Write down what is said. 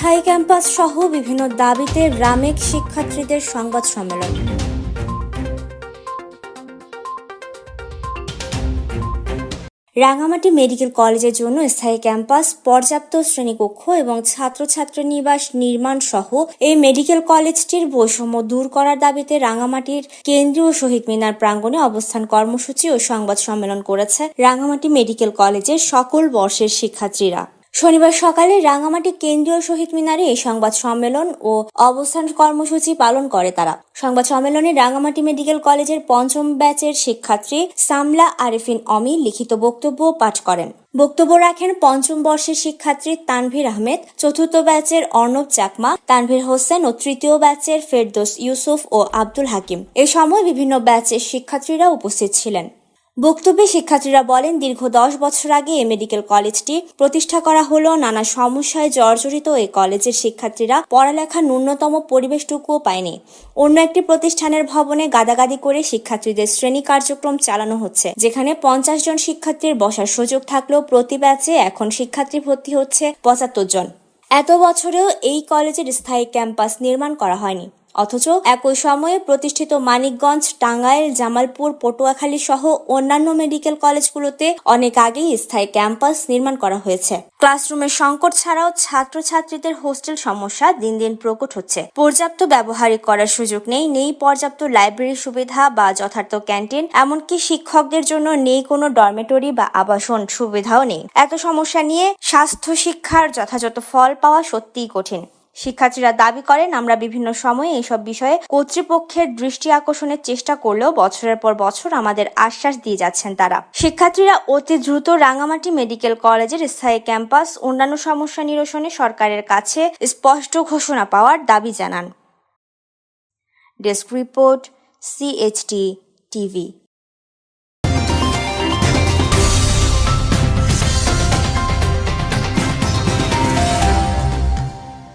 স্থায়ী ক্যাম্পাস সহ বিভিন্ন দাবিতে রামেক শিক্ষার্থীদের সংবাদ সম্মেলন। রাঙামাটি মেডিকেল কলেজের জন্য স্থায়ী ক্যাম্পাস, পর্যাপ্ত শ্রেণীকক্ষ এবং ছাত্রছাত্রী নিবাস নির্মাণ সহ এই মেডিকেল কলেজটির বৈষম্য দূর করার দাবিতে রাঙামাটির কেন্দ্রীয় শহীদ মিনার প্রাঙ্গণে অবস্থান কর্মসূচি ও সংবাদ সম্মেলন করেছে রাঙামাটি মেডিকেল কলেজের সকল বর্ষের শিক্ষার্থীরা। শনিবার সকালে রাঙামাটি কেন্দ্রীয় শহীদ মিনারে এই সংবাদ সম্মেলন ও অবস্থান কর্মসূচি পালন করে তারা। সংবাদ সম্মেলনে রাঙামাটি মেডিকেল কলেজের পঞ্চম ব্যাচের শিক্ষার্থী সামলা আরেফিন অমি লিখিত বক্তব্য পাঠ করেন। বক্তব্য রাখেন পঞ্চম বর্ষের শিক্ষার্থী তানভীর আহমেদ, চতুর্থ ব্যাচের অর্ণব চাকমা, তানভীর হোসেন ও তৃতীয় ব্যাচের ফেরদোস ইউসুফ ও আব্দুল হাকিম। এ সময় বিভিন্ন ব্যাচের শিক্ষার্থীরা উপস্থিত ছিলেন। বক্তব্যে শিক্ষার্থীরা বলেন, দীর্ঘ দশ বছর আগে এই মেডিকেল কলেজটি প্রতিষ্ঠা করা হলেও নানা সমস্যায় জর্জরিত এই কলেজের শিক্ষার্থীরা পড়ালেখার ন্যূনতম পরিবেশটুকুও পায়নি। অন্য একটি প্রতিষ্ঠানের ভবনে গাদাগাদি করে শিক্ষার্থীদের শ্রেণি কার্যক্রম চালানো হচ্ছে, যেখানে পঞ্চাশ জন শিক্ষার্থীর বসার সুযোগ থাকলেও প্রতি ব্যাচে এখন শিক্ষার্থী ভর্তি হচ্ছে পঁচাত্তর জন। এত বছরেও এই কলেজের স্থায়ী ক্যাম্পাস নির্মাণ করা হয়নি। অথচ একই সময়ে প্রতিষ্ঠিত মানিকগঞ্জ, টাঙ্গাইল, জামালপুর, পটুয়াখালী সহ অন্যান্য মেডিকেল কলেজগুলোতে অনেক আগেই স্থায়ী ক্যাম্পাস নির্মাণ করা হয়েছে। ক্লাসরুমের সংকট ছাড়াও ছাত্রছাত্রীদের হোস্টেল সমস্যা দিন দিন প্রকট হচ্ছে। পর্যাপ্ত ব্যবহারিক করার সুযোগ নেই নেই পর্যাপ্ত লাইব্রেরি সুবিধা বা যথার্থ ক্যান্টিন, এমনকি শিক্ষকদের জন্য নেই কোনো ডরমেটরি বা আবাসন সুবিধাও নেই। এত সমস্যা নিয়ে স্বাস্থ্য শিক্ষার যথাযথ ফল পাওয়া সত্যিই কঠিন। শিক্ষার্থীরা দাবি করেন, আমরা বিভিন্ন সময়ে এইসব বিষয়ে কর্তৃপক্ষের দৃষ্টি আকর্ষণের চেষ্টা করলেও বছরের পর বছর আমাদের আশ্বাস দিয়ে যাচ্ছেন তারা। শিক্ষার্থীরা অতি দ্রুত রাঙামাটি মেডিকেল কলেজের স্থায়ী ক্যাম্পাস, অন্যান্য সমস্যা নিরসনে সরকারের কাছে স্পষ্ট ঘোষণা পাওয়ার দাবি জানান। Desk report CHT TV